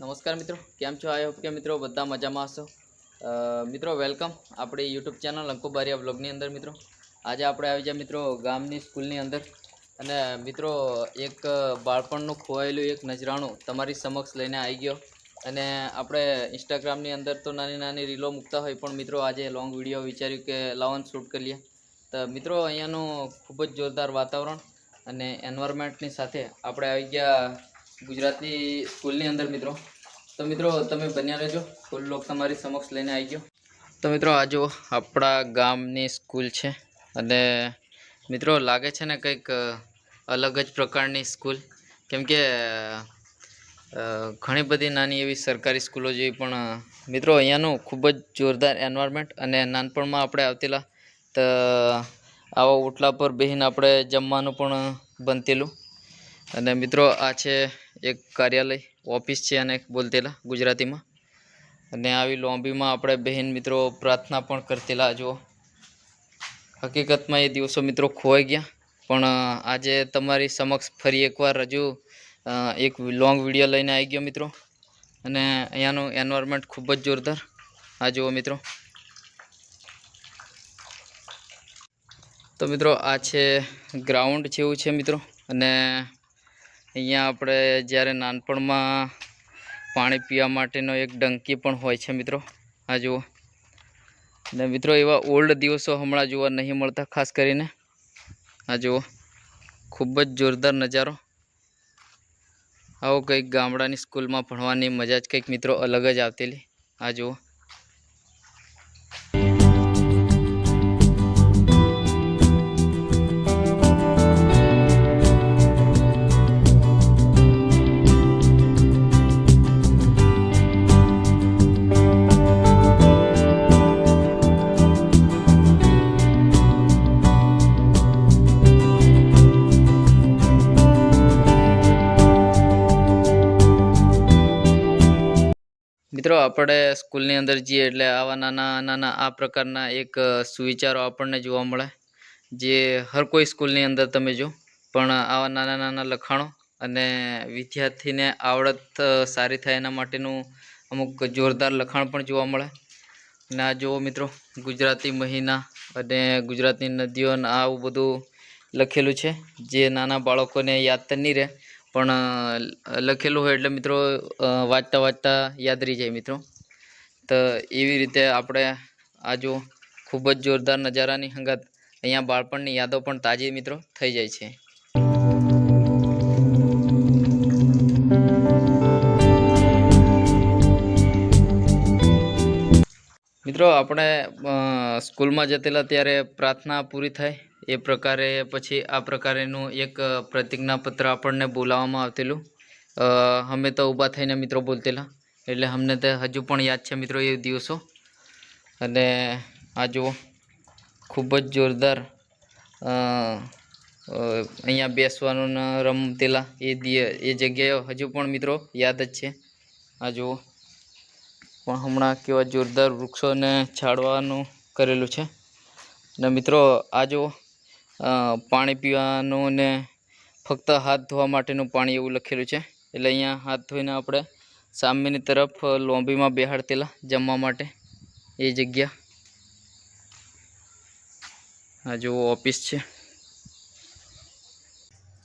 નમસ્કાર મિત્રો, કેમ છો? આઈ હોપ કે મિત્રો બધા મજામાં હશો. મિત્રો વેલકમ આપણી યુટ્યુબ ચેનલ અંકુબારિયા બ્લોગની અંદર મિત્રો. આજે આપણે આવી જાય મિત્રો ગામની સ્કૂલની અંદર અને મિત્રો એક બાળપણનું ખોવાયેલું એક નજરાણું તમારી સમક્ષ લઈને આવી ગયો. અને આપણે ઇન્સ્ટાગ્રામની અંદર તો નાની નાની રીલો મૂકતા હોય પણ મિત્રો આજે લોંગ વીડિયો વિચાર્યું કે લાવન શૂટ કરી લઈએ. તો મિત્રો, અહીંયાનું ખૂબ જ જોરદાર વાતાવરણ અને એન્વાયરમેન્ટની સાથે આપણે આવી ગયા ગુજરાતની સ્કૂલની અંદર મિત્રો. તો મિત્રો, તમે બન્યા રહેજો. સ્કૂલ લોક તમારી સમક્ષ લઈને આવી ગયો. તો મિત્રો, આ જો આપણા ગામની સ્કૂલ છે. અને મિત્રો, લાગે છે ને કંઈક અલગ જ પ્રકારની સ્કૂલ. કેમ કે ઘણી બધી નાની એવી સરકારી સ્કૂલો જેવી પણ મિત્રો, અહીંયાનું ખૂબ જ જોરદાર એન્વાયરમેન્ટ અને નાનપણમાં આપણે આવતેલા, તો, આવા ઓટલા પર બેહીને આપણે જમવાનું પણ બનતેલું. અને મિત્રો, આ છે એક કાર્યાલય, ઓફિસ છે અને બોલતેલા ગુજરાતીમાં. અને આવી લોંબીમાં આપણે બહેન મિત્રો પ્રાર્થના પણ કરતેલા. જુઓ હકીકતમાં એ દિવસો મિત્રો ખોવાઈ ગયા. પણ આજે તમારી સમક્ષ ફરી એકવાર હજુ એક લોંગ વીડિયો લઈને આવી ગયો મિત્રો. અને અહીંયાનું એન્વાયરમેન્ટ ખૂબ જ જોરદાર. આ જુઓ મિત્રો. તો મિત્રો, આ છે ગ્રાઉન્ડ જેવું છે મિત્રો. અને અહીંયા આપણે જ્યારે નાનપણમાં પાણી પીવા માટેનો એક ડંકી પણ હોય છે મિત્રો. આ જુઓ. અને મિત્રો એવા ઓલ્ડ દિવસો હમણાં જોવા નહીં મળતા, ખાસ કરીને. આ જુઓ. ખૂબ જ જોરદાર નજારો. આવો કંઈક ગામડાની સ્કૂલમાં ભણવાની મજા જ કંઈક મિત્રો અલગ જ આવતેલી. આ જુઓ. મિત્રો, આપણે સ્કૂલની અંદર જઈએ એટલે આવા નાના નાના, આ પ્રકારના એક સુવિચારો આપણને જોવા મળે. જે હર કોઈ સ્કૂલની અંદર તમે જો, પણ આવા નાના નાના લખાણો અને વિદ્યાર્થીને આવડત સારી થાય એના માટેનું અમુક જોરદાર લખાણ પણ જોવા મળે. અને આ જુઓ મિત્રો, ગુજરાતી મહિના અને ગુજરાતની નદીઓ આવું બધું લખેલું છે, જે નાના બાળકોને યાદ નહીં રહે પણ લખેલું હોય એટલે મિત્રો વાંચતા વાંચતા યાદ રહી જાય મિત્રો. તો એવી રીતે આપણે આ જો ખૂબ જ જોરદાર નજારાની હંગાત અહીંયા બાળપણની યાદો પણ તાજી મિત્રો થઈ જાય છે. મિત્રો, આપણે સ્કૂલમાં જતેલા ત્યારે પ્રાર્થના પૂરી થાય. એ પ્રકારે પછી આ પ્રકારેનું એક પ્રતિજ્ઞાપત્ર આપણને બોલાવવામાં આવતેલું. અમે તો ઊભા થઈને મિત્રો બોલતેલા. એટલે અમને તો હજુ પણ યાદ છે મિત્રો એ દિવસો. અને આ જુઓ ખૂબ જ જોરદાર અહીંયા બેસવાનું રમતેલા એ એ જગ્યાએ હજુ પણ મિત્રો યાદ જ છે. આ જુઓ પણ હમણાં કેવા જોરદાર વૃક્ષોને છાડવાનું કરેલું છે. ને મિત્રો આ જો અ, પાણી પીવાનું ને ફક્ત હાથ ધોવા માટેનું પાણી એવું લખેલું છે. એટલે અહીંયા હાથ ધોઈને આપણે સામેની તરફ લોંબીમાં બેહાડતેલા જમવા માટે એ જગ્યા. આ જુઓ ઓફિસ છે.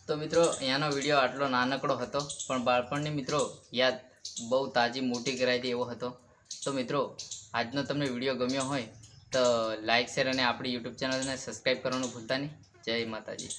તો મિત્રો, અહીંયાનો વીડિયો આટલો નાનકડો હતો, પણ બાળપણની મિત્રો યાદ બહુ તાજી, મોટી કરાઈ દે એવો હતો. તો મિત્રો, આજનો તમને વીડિયો ગમ્યો હોય તો લાઇક શેર અને આપણી યુટ્યુબ ચેનલને સબસ્ક્રાઈબ કરવાનું ભૂલતા નહીં. જય માતાજી.